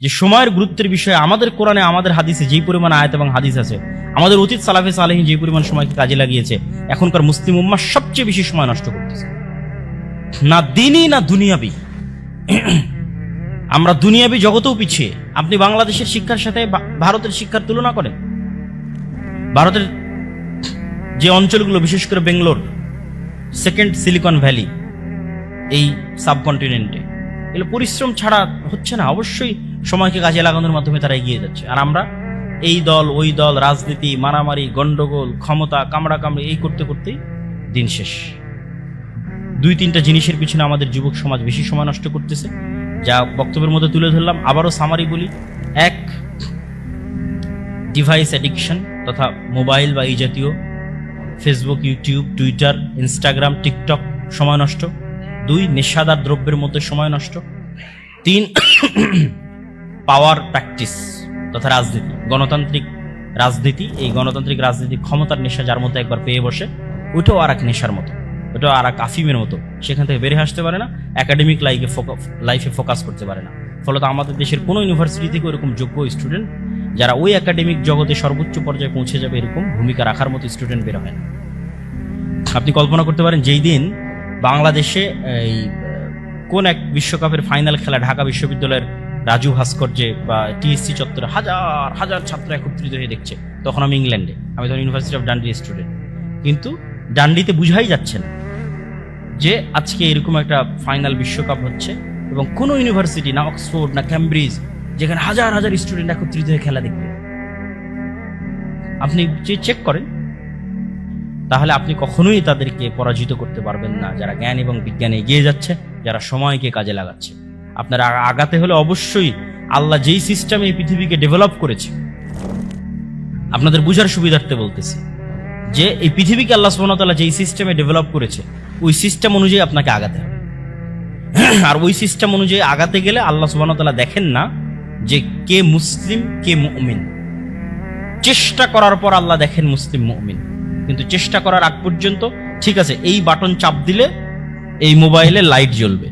যে সময়ের গুরুত্বের বিষয়ে আমাদের কোরআনে, আমাদের হাদিসে যেই পরিমাণ আয়াত এবং হাদিস আছে, আমাদের অতীত সালাফে সালেহীন যে পরিমাণ সময়কে কাজে লাগিয়েছে, এখনকার মুসলিম উম্মা সবচেয়ে বেশি সময় নষ্ট করতেছে। না দিনই, না দুনিয়াবি। আমরা দুনিয়াবি জগতেও পিছিয়ে। আপনি বাংলাদেশের শিক্ষার সাথে ভারতের শিক্ষার তুলনা করেন। ভারতের যে অঞ্চলগুলো, বিশেষ করে বেঙ্গলোর, সেকেন্ড সিলিকন ভ্যালি, এই সাবকন্টিনেন্টে। এগুলো পরিশ্রম ছাড়া হচ্ছে না। অবশ্যই সময়কে কাজে লাগানোর মাধ্যমে তারা এগিয়ে যাচ্ছে। আর আমরা এই দল, ওই দল, রাজনীতি, মারামারি, গন্ডগোল, ক্ষমতা, কামড়া কামড়ি, এই করতে করতেই দিন শেষ। দুই তিনটা জিনিসের পিছনে আমাদের যুবক সমাজ বেশি সময় নষ্ট করতেছে। যা বক্তব্যের মধ্যে তুলে ধরলাম। আবারও সামারি বলি। এক ডিভাইস অ্যাডিকশন তথা মোবাইল বা এই জাতীয় Facebook YouTube Twitter Instagram TikTok সময় নষ্ট। দুই নেশাদার দ্রব্যের মধ্যে সময় নষ্ট। তিন পাওয়ার প্র্যাকটিস তথা রাজনীতি। গণতান্ত্রিক রাজনীতি, এই গণতান্ত্রিক রাজনীতি ক্ষমতার নেশা যার মধ্যে একবার পেয়ে বসে ওটাও আর এক নেশার মতো ওটাও আর এক আফিমের মতো। সেখান থেকে বেরিয়ে আসতে পারে না একাডেমিক লাইফে লাইফে ফোকাস করতে পারে না। ফলত আমাদের দেশের কোনো ইউনিভার্সিটি থেকে ওরকম যোগ্য স্টুডেন্ট যারা ওই একাডেমিক জগতে সর্বোচ্চ পর্যায়ে পৌঁছে যাবে এরকম ভূমিকা রাখার মতো স্টুডেন্ট বের হয় না। আপনি কল্পনা করতে পারেন যেই দিন বাংলাদেশে এই কোন এক বিশ্বকাপের ফাইনাল খেলা ঢাকা বিশ্ববিদ্যালয়ের রাজু ভাস্কর্যে বা টিএসসি চত্বরে হাজার হাজার ছাত্র একত্রিত হয়ে দেখছে। তখন আমি ইংল্যান্ডে, আমি তখন ইউনিভার্সিটি অফ ডান্ডি স্টুডেন্ট কিন্তু ডান্ডিতে বুঝাই যাচ্ছে না যে আজকে এরকম একটা ফাইনাল বিশ্বকাপ হচ্ছে এবং কোনো ইউনিভার্সিটি না অক্সফোর্ড না ক্যামব্রিজ যেখানে হাজার হাজার স্টুডেন্ট একত্রিত হয়ে খেলা দেখবে। আপনি যে চেক করেন তাহলে আপনি কখনোই তাদেরকে পরাজিত করতে পারবেন না। যারা জ্ঞান এবং বিজ্ঞানে এগিয়ে যাচ্ছে, যারা সময়কে কাজে লাগাচ্ছে। আপনারা আগাতে হলে অবশ্যই আল্লাহ যেই সিস্টেমে এই পৃথিবীকে ডেভেলপ করেছে, আপনাদের বুঝার সুবিধার্থে বলতেছি, যে এই পৃথিবীকে আল্লাহ সুবহানাহু যেই সিস্টেমে ডেভেলপ করেছে, ওই সিস্টেম অনুযায়ী আপনাকে আগাতে হবে। আর ওই সিস্টেম অনুযায়ী আগাতে গেলে আল্লাহ সুবহানাহু দেখেন না যে কে মুসলিম, কে মুমিন। চেষ্টা করার পর আল্লাহ দেখেন মুসলিম, মুমিন। কিন্তু চেষ্টা করার আগ পর্যন্ত, ঠিক আছে, এই বাটন চাপ দিলে এই মোবাইলে লাইট জ্বলবে।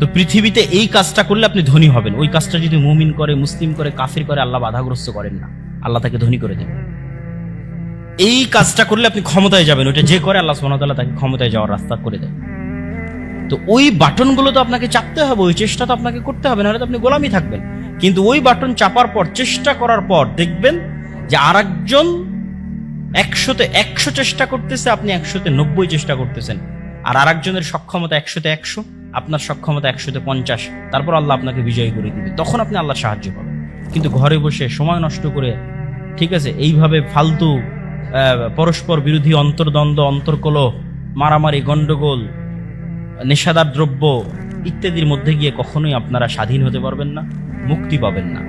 তো পৃথিবীতে এই কাজটা করলে আপনি ধনী হবেন। ওই কাজটা যদি মুমিন করে, মুসলিম করে, কাফির করে, আল্লাহ বাধাগ্রস্ত করেন না। আল্লাহ তাকে ধনী করে দেবেন এই কাজটা করলে আপনি ক্ষমতায় যাবেন। ওটা যে করে, আল্লাহ ওয়া তাকে ক্ষমতায় যাওয়ার রাস্তা করে দেয় তো ওই বাটনগুলো তো আপনাকে চাপতে হবে, ওই চেষ্টা তো আপনাকে করতে হবে, নাহলে তো আপনি গোলামি থাকবেন। কিন্তু ওই বাটন চাপার পর, চেষ্টা করার পর দেখবেন যে আরেকজন একশোতে একশো চেষ্টা করতেছে, আপনি একশোতে নব্বই চেষ্টা করতেছেন। আর আরেকজনের সক্ষমতা একশোতে একশো, আপনার সক্ষমতা একশোতে পঞ্চাশ, তারপর আল্লাহ আপনাকে বিজয়ী করে দিবে। তখন আপনি আল্লাহ সাহায্য পাবেন। কিন্তু ঘরে বসে সময় নষ্ট করে, ঠিক আছে, এইভাবে ফালতু পরস্পর বিরোধী অন্তর্দ্বন্দ্ব, অন্তর্কলহ, মারামারি, গন্ডগোল, নেশাদার দ্রব্য ইত্যাদির মধ্যে গিয়ে কখনোই আপনারা স্বাধীন হতে পারবেন না, মুক্তি পাবেন না।